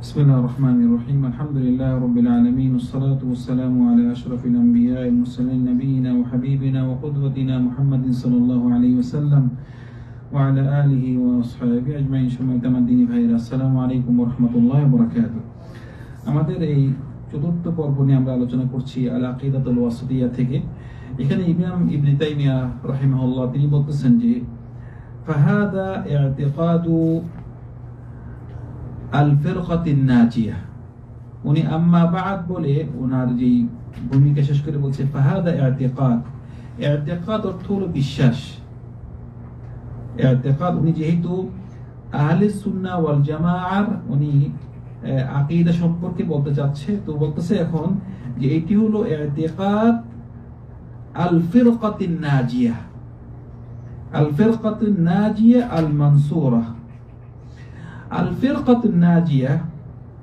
بسم الله الرحمن الرحيم الحمد لله رب العالمين والصلاة والسلام على أشرف الأنبياء المرسلين نبينا وحبيبنا وقدوتنا محمد صلى الله عليه وسلم وعلى آله وأصحابه أجمعين شمعت الدين ভাইরা আসসালামু আলাইকুম রহমতুল্লাহ বরাকাত আমাদের এই চতুর্থ পর্ব নিয়ে আমরা আলোচনা করছি আল আকিদাতুল ওয়াসিয়া থেকে এখানে ইমাম ইবনে তাইমিয়া রাহিমাহুল্লাহ তিনি বলতেছেন যে ফাহাদা ইআতিকাদু আল নাজিয়া। উনি আম্মা বাদ বলে ওনার যেই ভূমিকা শেষ করে বলছে, ফাহাদা ইআতিকাদ ইআতিকাদ অর্থ হলো বিশ্বাস। ইআতিকাদ উনি যেহেতু আহলে সুন্নাহ ওয়াল জামাআর উনি আকীদা সম্পর্কে বলতে চাচ্ছে, তো বলতেছে এখন যে এটি হলো ইআতিকাদ আল ফিরকাতিন নাজিয়া। আল ফিরকাতুন নাজিয়া আল মানসুরা আল ফিরকাত নাজিয়া,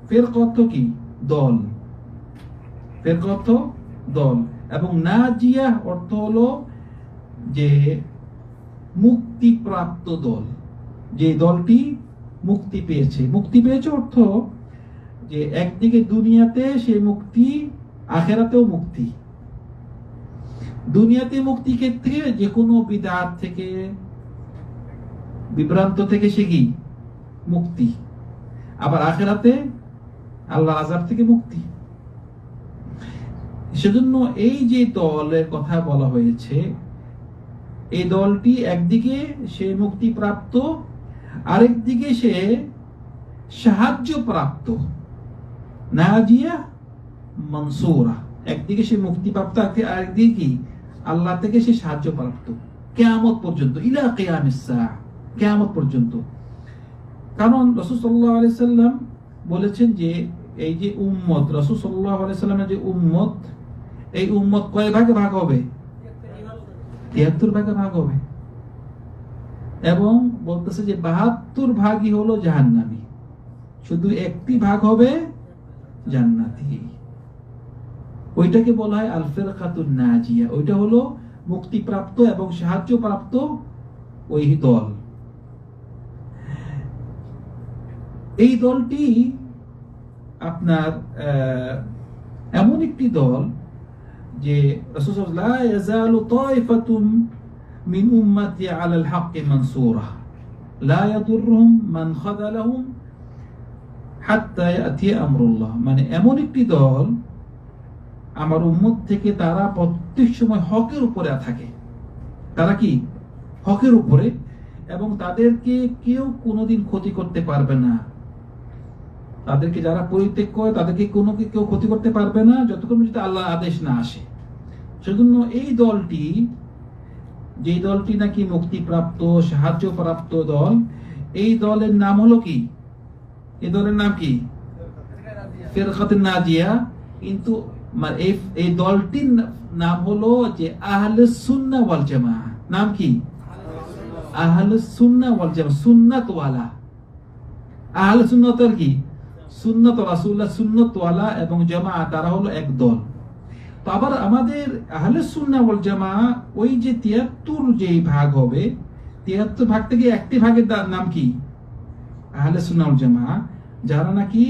ফিরকত কি? দল। ফিরকত দল। এবং নাজিয়া অর্থ হলো যে মুক্তিপ্রাপ্ত দল। যে দলটি মুক্তি পেয়েছে। মুক্তি পেয়েছে অর্থ যে একদিকে দুনিয়াতে সে মুক্তি, আখেরাতেও মুক্তি। দুনিয়াতে মুক্তি ক্ষেত্রে যে কোনো বিদাত থেকে, বিভ্রান্ত থেকে সে কি? মুক্তি। আবার আখেরাতে আল্লাহ আজাব থেকে মুক্তি। সেজন্য এই যে দলের কথা বলা হয়েছে, এই দলটি একদিকে সে মুক্তি প্রাপ্ত আরেকদিকে সে সাহায্য প্রাপ্ত নাজিয়া, মনসুরা। একদিকে সে মুক্তিপ্রাপ্ত, আরেকদিকে কি? আল্লাহ থেকে সে সাহায্য প্রাপ্ত কেয়ামত পর্যন্ত, ইলা কেয়ামিস কেয়ামত পর্যন্ত। কারণ রসুল সাল্লাহ আলি সাল্লাম বলেছেন যে, এই যে উম্মত, রসুল সাল্লাহ আলি সাল্লামের যে উম্মত, এই উম্মত কয় ভাগে ভাগ হবে? তিয়াত্তর ভাগে ভাগ হবে। এবং বলতেছে যে বাহাত্তর ভাগই হলো জাহান্নামি। শুধু একটি ভাগ হবে জান্নাতি। ওইটাকে বলা হয় আলফের খাতুন নাজিয়া। ওইটা হলো মুক্তিপ্রাপ্ত এবং সাহায্য প্রাপ্ত ওই দল। এই দলটি আপনার এমন একটি দল যে মিন লা আমরুল্লাহ মানে এমন একটি দল আমার উম্মত থেকে তারা প্রত্যেক সময় হকের উপরে থাকে। তারা কি? হকের উপরে। এবং তাদেরকে কেউ কোনোদিন ক্ষতি করতে পারবে না। তাদেরকে যারা পরিত্যাগ করে, তাদেরকে কোনো কেউ ক্ষতি করতে পারবে না? যতক্ষণ পর্যন্ত আল্লাহ আদেশ না আসে। সেজন্য এই দলটি যে দলটি নাকি মুক্তিপ্রাপ্ত সাহায্য প্রাপ্ত দল, এই দলের নাম হলো কি? এই দলের নাম কি? ফেরকাতুন নাজিয়া। কিন্তু এই দলটির নাম হলো যে আহলে সুন্নাহ ওয়াল জামাআহ নাম কি? আহলে সুন্নাহ ওয়াল জামাআহ সুন্নাত ওয়ালা আহলে সুন্নতের কি? সুন্নত রাসূলুল্লাহ সুন্নত ওয়ালা এবং জামা তারা হলো এক দল। তো আবার আমাদের আহলে ওয়াল জামাআহ ওই যে 73 যেই ভাগ হবে 73 ভাগ থেকে একটি ভাগের নাম কি? আহলে ওয়াল জামাআহ যারা নাকি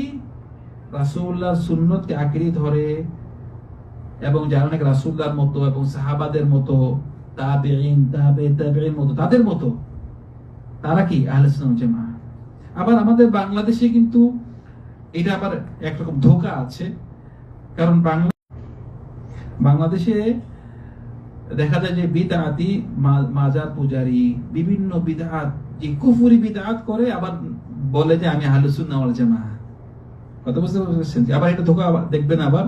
রাসূলুল্লাহর সুন্নতকে আঁকড়ে ধরে এবং যারা নাকি রাসূলুল্লাহর মতো এবং সাহাবাদের মতো, তাবেঈন, তাবে, তাবেঈন মতো, তাদের মতো, তারা কি? আহলে ওয়াল জামাআহ আবার আমাদের বাংলাদেশে কিন্তু এটা আবার একরকম ধোকা আছে, কারণ বাংলা বাংলাদেশে দেখা যায় যে বিদাতি মাজার পূজারি, বিভিন্ন বিদাত, যে কুফুরি বিদাত করে আবার বলে যে আমি আহলে সুন্নাহ ওয়াল জামাআহ কথা বুঝতে পারছেন? আবার এটা ধোকা দেখবেন আবার।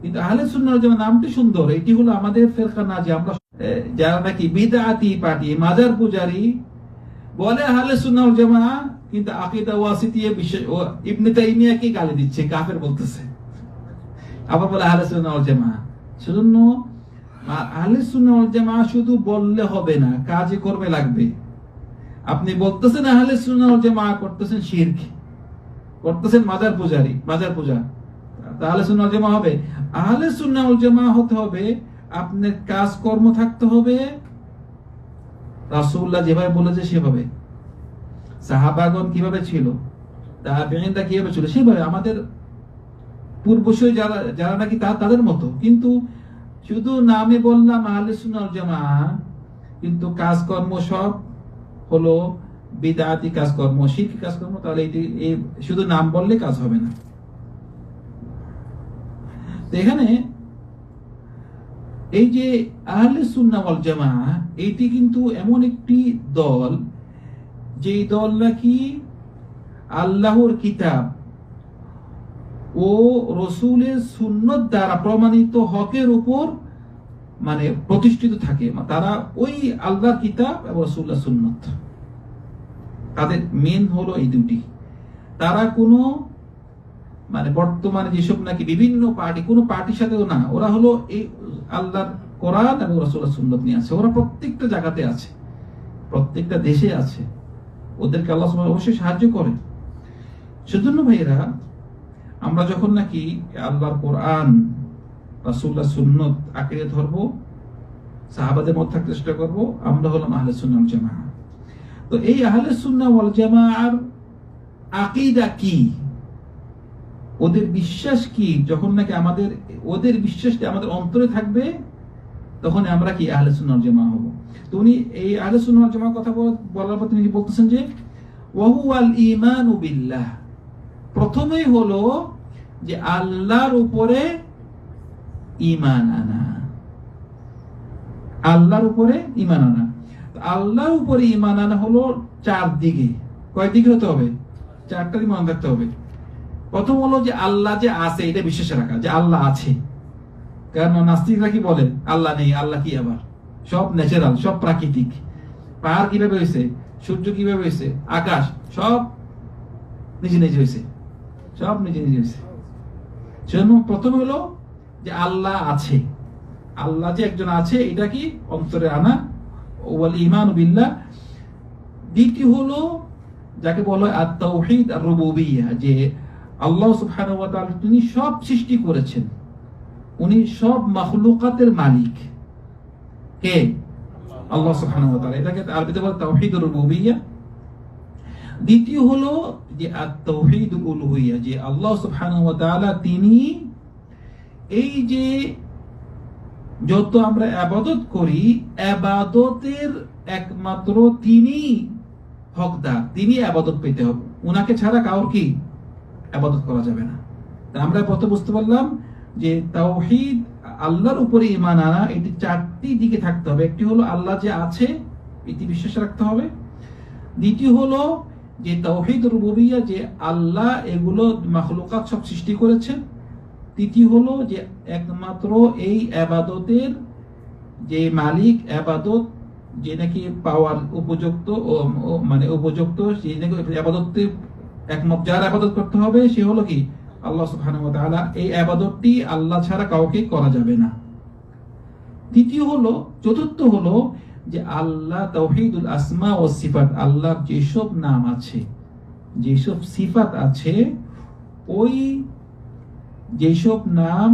কিন্তু নামটি সুন্দর। এটি হলো আমাদের ফেরকা না যে আমরা যারা নাকি বিদাতি পার্টি, মাজার পূজারি, বলে আহলে সুন্নাহ ওয়াল জামাআহ কিন্তু আকিদা ওয়াসিতিয়ে বিশেষ ইবনে তাইমিয়াকে গালি দিচ্ছে? কাফের বলতেছে। আবার বলে আহলে সুন্নাহ ওয়াল জামাআহ সেজন্য আহলে সুন্নাহ ওয়াল জামাআহ শুধু বললে হবে না, কাজে করবে লাগবে। আপনি বলতেছেন আহলে সুন্নাহ ওয়াল জামাআহ করতেছেন শিরক। করতেছেন মাজার পূজারি, মাজার পূজা। তাহলে সুন্নাহ জামাআহ হবে। আহলে সুন্নাহ ওয়াল জামাআহ হতে হবে, আপনার কাজ কর্ম থাকতে হবে। রাসূলুল্লাহ যেভাবে বলেছে সেভাবে। সাহাবাগণ কীভাবে ছিল? তাবেঈনরা কীভাবে ছিল? সেভাবে আমাদের পূর্বশই যারা যারা নাকি তা তাদের মতো। কিন্তু শুধু নামে বললাম আহলে জামা কিন্তু কাজকর্ম সব হলো বিদাতি কাজকর্ম শিরকি কাজকর্ম, তাহলে এটি শুধু নাম বললে কাজ হবে না। তো এখানে এই যে আহলে সুন্নাহ ওয়াল জামা এইটি কিন্তু এমন একটি দল যেই দল নাকি আল্লাহর কিতাব ও রসুলের সুন্নত দ্বারা প্রমাণিত হকের উপর মানে প্রতিষ্ঠিত থাকে। তারা ওই আল্লাহর কিতাব এবং রসুল্লাহ সুন্নত। তাদের মেন হলো এই দুটি তারা কোনো মানে বর্তমানে যেসব নাকি বিভিন্ন পার্টি কোনো পার্টির সাথেও না, ওরা হলো এই আল্লাহর কোরআন এবং রসুল্লাহ সুন্নত নিয়ে আছে। ওরা প্রত্যেকটা জায়গাতে আছে, প্রত্যেকটা দেশে আছে। ওদেরকে আল্লাহ সুবহানাহু অবশ্যই সাহায্য করে সেজন্য ভাইয়েরা, আমরা যখন নাকি আল্লাহর কোরআন, রাসূলুল্লাহ সুন্নত আঁকড়ে ধরবো, সাহাবাদের মধ্যে থাকতে চেষ্টা করব, আমরা হলাম আহলে ওয়াল জামাআহ তো এই আহলে সুন্নাহ ওয়াল জামাআর আকীদা কি? ওদের বিশ্বাস কি? যখন নাকি আমাদের, ওদের বিশ্বাসটা আমাদের অন্তরে থাকবে তখন আমরা কি আহলে ওয়াল জামাআহ হব? তো উনি এই আহলে সুন্নাহ ওয়াল কথা বলার পর তিনি বলতেছেন যে ওয়াহু আল ঈমানু বিল্লাহ। প্রথমেই হলো যে আল্লাহর উপরে ইমান আনা। আল্লাহর উপরে ইমান আনা। আল্লাহর উপরে ঈমান আনা হলো চার দিকে। কয় দিকে হতে হবে? চারটা দিকে মনে রাখতে হবে। প্রথম হলো যে আল্লাহ যে আছে, এটা বিশ্বাস রাখা। যে আল্লাহ আছে। কারণ নাস্তিকরা কি বলে আল্লাহ নেই, আল্লাহ কি আবার? সব ন্যাচারাল সব প্রাকৃতিক। পাহাড় কীভাবে হয়েছে? সূর্য কীভাবে হয়েছে? আকাশ? সব নিজে নিজে হয়েছে। সব নিজে নিজে হয়েছে। সেজন্য প্রথম হলো যে আল্লাহ আছে। আল্লাহ যে একজন আছে, এটা কি? অন্তরে আনা। ওয়াল ইমান বিল্লাহ। দ্বিতীয় হলো যাকে বলা হয় আত-তাওহীদ আর রুবুবিয়্যাহ যে আল্লাহ সুবহানাহু তিনি সব সৃষ্টি করেছেন। উনি সব মাখলুকাতের মালিক। কে? আল্লাহ সুবহানাহু ওয়া তাআলা। এটাকে আরবিতে বলে তাওহীদ রুবুবিয়্যাহ দ্বিতীয় হলো যে আত-তাওহীদ উলুহিয়্যাহ যে আল্লাহ সুবহানাহু তিনি এই যে যত আমরা আবাদত করি, আবাদতের একমাত্র তিনি হকদার, তিনি আবাদত পেতে হবে। উনাকে ছাড়া কাউর কি? আবাদত করা যাবে না। আমরা প্রথম বুঝতে পারলাম যে তাওহিদ আল্লাহর উপরে ঈমান আনা, এটি চারটি দিকে থাকতে হবে। একটি হলো আল্লাহ যে আছে, এটি বিশ্বাস রাখতে হবে। দ্বিতীয় হলো যে তাওহীদ রুবিয়া যে আল্লাহ এগুলো মাখলুকাত সব সৃষ্টি করেছেন তৃতীয় হলো যে একমাত্র এই আবাদতের যে মালিক, আবাদত যে নাকি পাওয়ার উপযুক্ত মানে উপযুক্ত, যে নাকি আবাদতে একমাত্র যার আবাদত করতে হবে, সে হলো কি? আল্লাহ সুবহানাহু এই আবাদতটি আল্লাহ ছাড়া কাউকে করা যাবে না। তৃতীয় হলো, চতুর্থ হলো যে আল্লাহ তাওহীদুল আসমা ও সিফাত, আল্লাহর যেসব নাম আছে, যেসব সিফাত আছে, ওই যেসব নাম,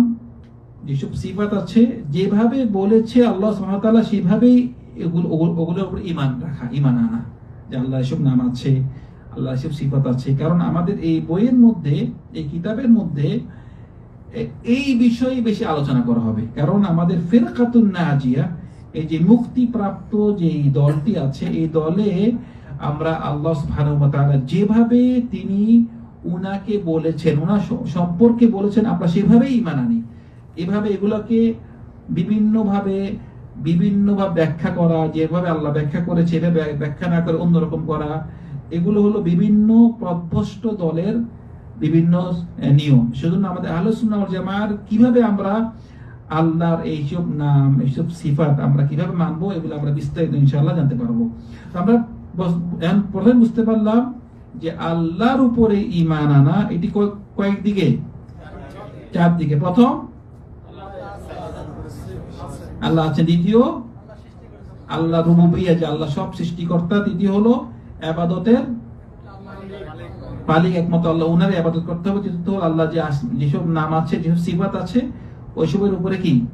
যেসব সিফাত আছে, যেভাবে বলেছে আল্লাহ ওয়া সেভাবেই এগুলো ওগুলোর উপর ঈমান রাখা, ঈমান আনা, যে আল্লাহ এসব নাম আছে আল্লাহ এসব সিফাত আছে। কারণ আমাদের এই বইয়ের মধ্যে, এই কিতাবের মধ্যে এই বিষয়ে বেশি আলোচনা করা হবে। কারণ আমাদের ফেরকাতুন নাজিয়া, এই যে মুক্তিপ্রাপ্ত যে এই দলটি আছে, এই দলে আমরা আল্লাহ সুবহানাহু যেভাবে তিনি উনাকে বলেছেন ওনার স- সম্পর্কে বলেছেন, আমরা সেভাবেই ঈমান আনি। এভাবে এগুলোকে বিভিন্নভাবে বিভিন্নভাবে ব্যাখ্যা করা, যেভাবে আল্লাহ ব্যাখ্যা করেছে, এভাবে ব্যাখ্যা না করে অন্যরকম করা এগুলো হলো বিভিন্ন প্রভ্রষ্ট দলের বিভিন্ন নিয়ম। সেজন্য আমাদের আলোচনা জামার কীভাবে আমরা আল্লাহর এইসব নাম, এইসব সিফাত আমরা কীভাবে মানবো, এগুলো আমরা বিস্তারিত ইনশাআল্লাহ জানতে পারব। আমরা প্রথমে বুঝতে পারলাম যে আল্লাহর উপরে ইমান আনা, এটি কয়- কয়েক দিকে চার দিকে প্রথম, আল্লাহ আছে দ্বিতীয় আল্লাহ রুবুবিয়া যে আল্লাহ সব সৃষ্টিকর্তা। দ্বিতীয় হলো আবাদতের মালিক একমাত্র আল্লাহ, উনারই আবাদত করতে হবে হলো আল্লাহ যে যেসব নাম আছে, যেসব সিফাত আছে, ওইসবের উপরে কি?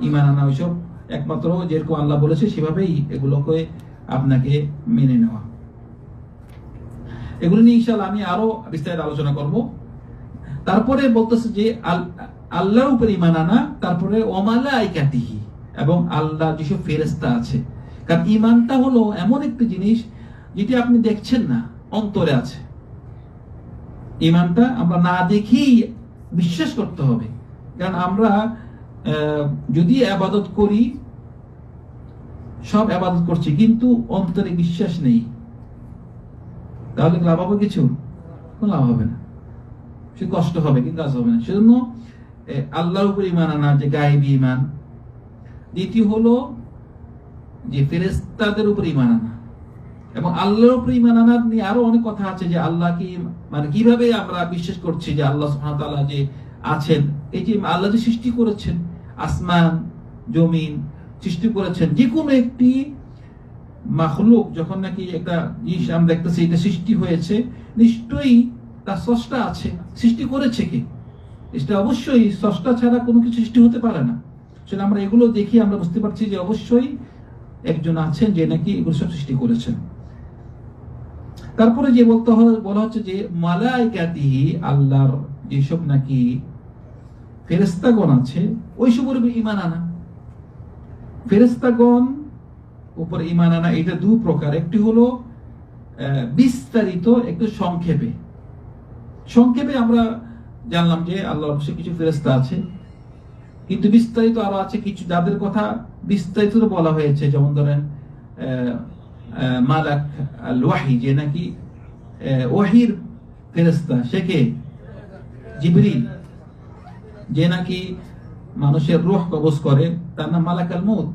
ইমান আনা, ওইসব একমাত্র যেরকম আল্লাহ বলেছে, সেভাবেই এগুলোকে আপনাকে মেনে নেওয়া। এগুলো নিয়ে ইনশাআল্লাহ আমি আরও বিস্তারিত আলোচনা করব। তারপরে বলতেছে যে, আল- আল্লাহর উপর ইমান আনা, তারপরে ওমালা আইকাতিহি এবং আল্লাহ যেসব ফেরেস্তা আছে। কারণ ইমানটা হলো এমন একটি জিনিস যেটি আপনি দেখছেন না, অন্তরে আছে। ইমানটা আমরা না দেখেই বিশ্বাস করতে হবে। কারণ আমরা যদি আবাদত করি, সব আবাদত করছি, কিন্তু অন্তরে বিশ্বাস নেই। তাহলে লাভ হবে কিছু? কোনো লাভ হবে না। সে কষ্ট হবে, কিন্তু কাজ হবে না। সেজন্য আল্লাহর উপর ইমান আনা যে গায়েবী ইমান দ্বিতীয় হলো যে ফেরেস্তাদের উপর ইমান আনা। এবং আল্লাহর উপরে ইমান আনার নিয়ে আরও অনেক কথা আছে যে আল্লাহ কি মানে কীভাবে আমরা বিশ্বাস করছি যে আল্লাহ ওয়া যে আছেন? এই যে আল্লাহ যে সৃষ্টি করেছেন, আসমান, জমিন সৃষ্টি করেছেন যে কোনো একটি মাখলুক যখন নাকি একটা জিনিস আমরা দেখতেছি, এটা সৃষ্টি হয়েছে, নিশ্চয়ই তার স্রষ্টা আছে। সৃষ্টি করেছে কে? এটা অবশ্যই স্রষ্টা ছাড়া কোনো কিছু সৃষ্টি হতে পারে না। সেটা আমরা এগুলো দেখি আমরা বুঝতে পারছি যে অবশ্যই একজন আছেন যে নাকি এগুলো সব সৃষ্টি করেছেন। তারপরে যে বলতে বলা হচ্ছে যে মালাইকাতিহি আল্লাহর যেসব নাকি ফেরেস্তাগণ আছে ওইসবের উপর ইমান আনা। ফেরেস্তাগণ উপর ইমান আনা, এটা দু প্রকার। একটি হলো বিস্তারিত একটু সংক্ষেপে। সংক্ষেপে আমরা জানলাম যে আল্লাহ অবশ্যই কিছু ফেরেস্তা আছে, কিন্তু বিস্তারিত আরও আছে কিছু। যাদের কথা বিস্তারিত বলা হয়েছে, যেমন ধরেন মালাক আল ওয়াহি যে নাকি ওয়াহির ফেরেস্তা সে কে? যে নাকি মানুষের রুহ কবজ করে, তার নাম মালাকাল মৌত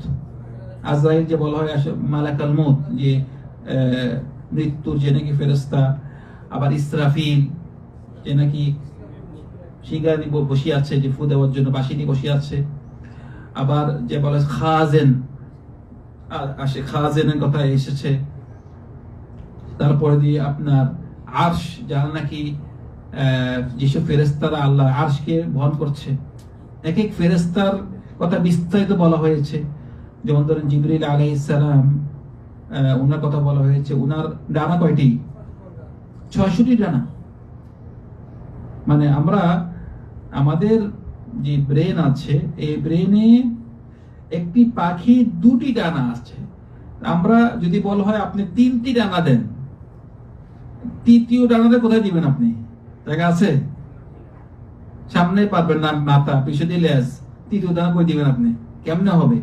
আজরাইল যে বলা হয় মালাকাল মৌত যে মৃত্যুর যে নাকি ফেরেস্তা আবার ইসরাফিল, যে নাকি শিগানি বসে আছে, যে ফু দেওয়ার জন্য বাসিনী বসে আছে। আবার যে বলে খাজেন আসে খাজেনের কথা এসেছে। তারপরে দিয়ে আপনার আরশ যারা নাকি যেসব ফেরেস্তারা আল্লাহ আরশকে বহন করছে। এক এক ফেরেস্তার কথা বিস্তারিত বলা হয়েছে। যেমন ধরেন জিবরিল আলাইহিস সালাম আহ, ওনার কথা বলা হয়েছে। ওনার ডানা কয়টি? ছয়শটি ডানা। মানে আমরা আমাদের যে ব্রেন আছে এই ব্রেনে একটি পাখি দুটি ডানা আছে। আমরা যদি বলা হয় আপনি তিনটি ডানা দেন। তৃতীয় ডানাতে কোথায় দিবেন আপনি? জায়গা আছে? সামনে পারবেন না মাথা পিছনে দিয়ে লেজ তৃতীয় ডানা কই দিবেন আপনি? কেমনে হবে?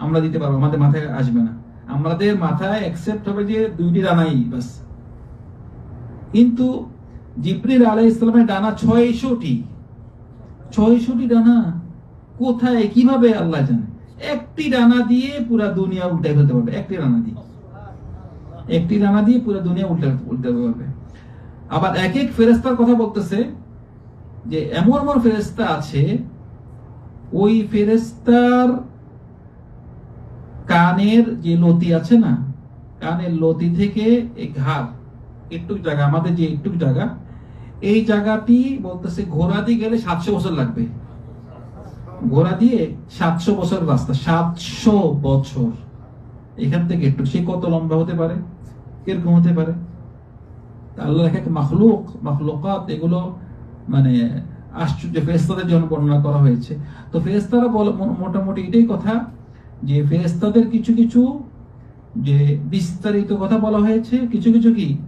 আমরা দিতে পারব, আমাদের মাথায় আসবে না। আমাদের মাথায় অ্যাকসেপ্ট হবে যে দুইটি ডানাই, বাস। কিন্তু জিব্রিল আলাই ইসলামের ডানা ছয়শটি। ছয়শটি ডানা কোথায়? কীভাবে আল্লাহ জানে? একটি ডানা দিয়ে পুরা দুনিয়া উল্টে ফেলতে পারবে, একটি ডানা দিয়ে। একটি ডানা দিয়ে পুরো দুনিয়া উল্টে উল্টে পারবে। আবার এক এক ফেরেস্তার কথা বলতেছে যে, এমন এমন ফেরেস্তা আছে, ওই ফেরেস্তার কানের যে লতি আছে না, কানের লতি থেকে এই ঘাড় একটু জায়গা, আমাদের যে একটু জায়গা, এই জায়গাটি বলতেছে ঘোড়া দিয়ে গেলে সাতশো বছর লাগবে। ঘোড়া দিয়ে সাতশো বছর রাস্তা, সাতশো বছর। এখান থেকে একটু, সে কত লম্বা হতে পারে? কীরকম হতে পারে। আল্লাহ এক মাখলুক, মাখলুকাত, এগুলো মানে আশ্চর্য। ফেরেস্তাদের জন্য বর্ণনা করা হয়েছে। তো ফেরেস্তারা বলে মোটামুটি এটাই কথা যে ফেরেস্তাদের কিছু কিছু যে বিস্তারিত কথা বলা হয়েছে, কিছু কিছু কি?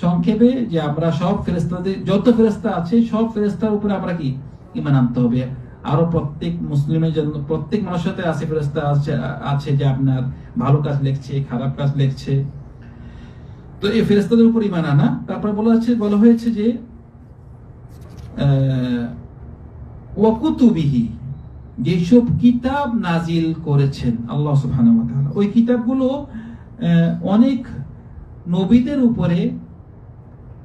সংক্ষেপে যে আমরা সব ফেরেস্তাদের যত ফেরেস্তা আছে, সব ফেরেস্তার উপরে আমরা কি? ইমান আনতে হবে। আরও প্রত্যেক মুসলিমের জন্য, প্রত্যেক মানুষের সাথে আছে ফেরেস্তা আছে আছে যে আপনার ভালো কাজ লিখছে, খারাপ কাজ লিখছে। তো এই ফেরেস্তাদের উপর ইমান আনা। তারপরে বলা হচ্ছে, বলা হয়েছে যে ওয়াকুতুবিহি যেসব কিতাব নাজিল করেছেন আল্লাহ সুবহানাহু ওই কিতাবগুলো অনেক নবীদের উপরে,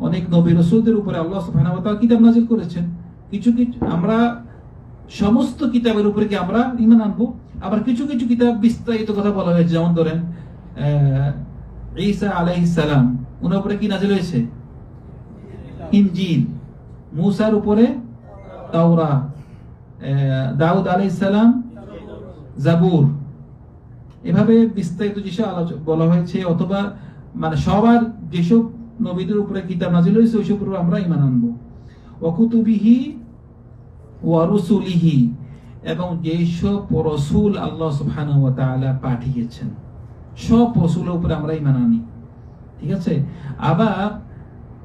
অনেক নবী রসুলদের উপরে আল্লাহ সুবহানাহু ওয়া কিতাব নাজিল করেছেন। কিছু কিছু, আমরা সমস্ত কিতাবের উপরে কি আমরা ইমান আনব? আবার কিছু কিছু কিতাব বিস্তারিত কথা বলা হয়েছে, যেমন ধরেন ঈসা আলাইহিস সালাম ওনার উপরে কি নাজিল হয়েছে? ইনজিল। মুসার উপরে তাওরা। দাউদ আলাইহিস সালাম, জাবুর। এভাবে বিস্তারিত যেসব আলোচনা বলা হয়েছে, অথবা মানে সবার যেসব নবীদের উপরে কিতাব নাজিল হয়েছে, ওইসব উপরে আমরা ইমান আনব। ওয়াকুতুবিহি ওয়া রুসুলিহি এবং যেসব রসুল আল্লাহ ওয়া পাঠিয়েছেন, সব রসুলের উপরে আমরা ইমান আনি, ঠিক আছে? আবার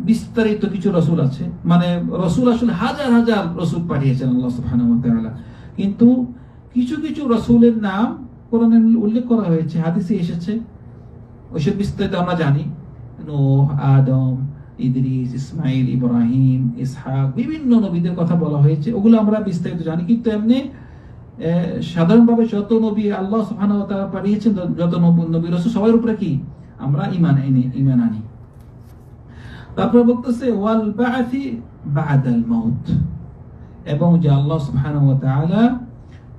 বিস্তারিত কিছু রসুল আছে মানে রসুল আসলে হাজার হাজার রসুল পাঠিয়েছেন আল্লাহ তাআলা। কিন্তু কিছু কিছু রসুলের নাম কোরআনে উল্লেখ করা হয়েছে, হাদিসে এসেছে, ওইসব বিস্তারিত আমরা জানি। নূহ, আদম ইদরিস, ইসমাইল, ইব্রাহিম, ইসহাক, বিভিন্ন নবীদের কথা বলা হয়েছে। ওগুলো আমরা বিস্তারিত জানি, কিন্তু এমনি সাধারণভাবে যত নবী আল্লাহ পাঠিয়েছেন, যত নবী সবার উপরে কি? আমরা ঈমান আনি। তারপর বলতেছে, ওয়াল বাআথি বাদাল মাউত। এবং যে আল্লাহ সুবহানাহু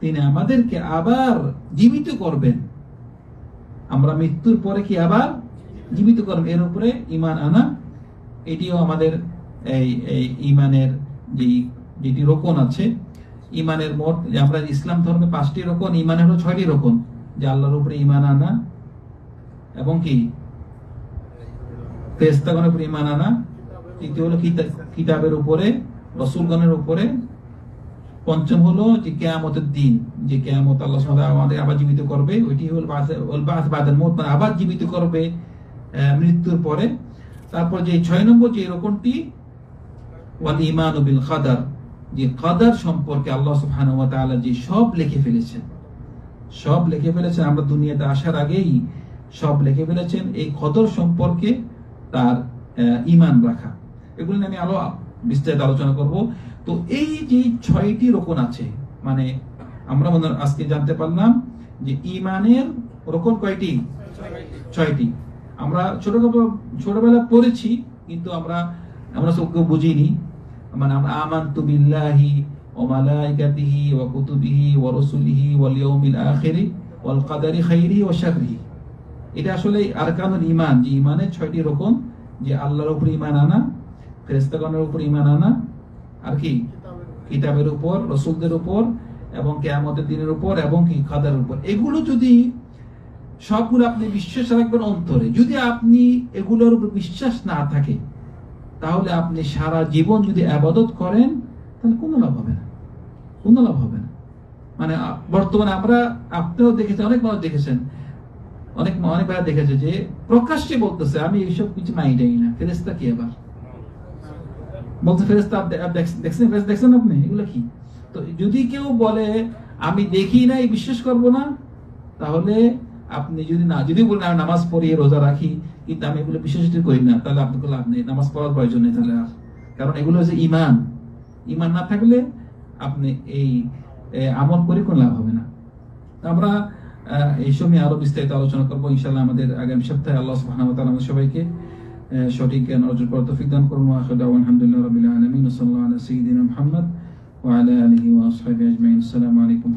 তিনি আমাদেরকে আবার জীবিত করবেন। আমরা মৃত্যুর পরে কি আবার? জীবিত করবেন। এর উপরে ঈমান আনা এটিও আমাদের এই এই ঈমানের যে, যেটি রোকন আছে ঈমানের মোট আমরা ইসলাম ধর্মে পাঁচটি রোকন ঈমানের হলো ছয়টি রোকন, যে আল্লাহর উপরে ঈমান আনা এবং কি? ফেরেশতাগণের উপরে ঈমান আনা। তৃতীয় হলো কিতাবের উপরে, রসুলগণের উপরে। পঞ্চম হলো যে কেয়ামতের দিন, যে কেয়ামত আল্লাহ আমাদের আবার জীবিত করবে। ওইটি হল বাস বাদাল মৌত মানে আবার জীবিত করবে মৃত্যুর পরে। তারপর যে ছয় নম্বর যে রকমটি ওয়াল ইমান বিল কাদার যে কাদার সম্পর্কে আল্লাহ সুবহানাহু ওয়া তাআলা যে সব লিখে ফেলেছেন, সব লিখে ফেলেছেন। আমরা দুনিয়াতে আসার আগেই সব লিখে ফেলেছেন। এই কদর সম্পর্কে তার ইমান রাখা। এগুলো আমি আরও বিস্তারিত আলোচনা করব। তো এই যে ছয়টি রোকন আছে মানে আমরা মনে আজকে জানতে পারলাম যে ইমানের রোকন কয়টি? ছয়টি। আমরা ছোট ছোটবেলা পড়েছি, কিন্তু আমরা আমরা সব কেউ বুঝিনি। মানে আমরা আমানতু বিল্লাহি ওয়া মালাইকাতিহি ওয়া কুতুবিহি ওয়া রাসূলিহি ওয়াল ইয়াউমিল আখিরি ওয়াল কাদারি খাইরিহি ওয়া শাররিহি এটা আসলে আরকানুল ঈমান, যে ঈমানের ছয়টি রকম, যে আল্লাহর উপর ঈমান আনা, ফেরেশতাগণের উপর ঈমান আনা, আর কি? কিতাবের উপর, রসুলদের উপর এবং কেয়ামতের দিনের উপর এবং কি? কাদার উপর। এগুলো যদি সবগুলো আপনি বিশ্বাস রাখবেন অন্তরে। যদি আপনি এগুলোর উপর বিশ্বাস না থাকে, তাহলে আপনি সারা জীবন যদি আবাদত করেন, তাহলে কোনো লাভ হবে না। কোনো লাভ হবে না। মানে বর্তমানে আমরা আপনিও দেখেছেন, অনেক মানুষ দেখেছেন। অনেক অনেক ভাই দেখেছে যে, প্রকাশ্যে বলতেছে, আমি এইসব কিছু মাইন্ডাই না। ফেরেস্তা কি আবার? বলতে ফেরেস্তা দেখছেন ফেরেস্তা দেখছেন আপনি? এগুলো কি? তো যদি কেউ বলে, আমি দেখি না এই বিশ্বাস করব না, তাহলে আপনি যদি না, যদি বলেন আমি নামাজ পড়ি রোজা রাখি, কিন্তু আমি এগুলো যদি করি না, তাহলে আপনাকে লাভ নেই। নামাজ পড়ার প্রয়োজন নেই তাহলে আর। কারণ এগুলো হচ্ছে ইমান ইমান না থাকলে আপনি এই আমল করে কোনো লাভ হবে না। আমরা এই সময় আরও বিস্তারিত আলোচনা করব। ইনশাল্লাহ আমাদের আগামী সপ্তাহে আল্লাহ সুবহানাহু আমাদের সবাইকে সঠিক জ্ঞান অর্জন করার তৌফিক দান করুন। আলহামদুলিল্লাহি রাব্বিল আজমাইন। আলাইকুম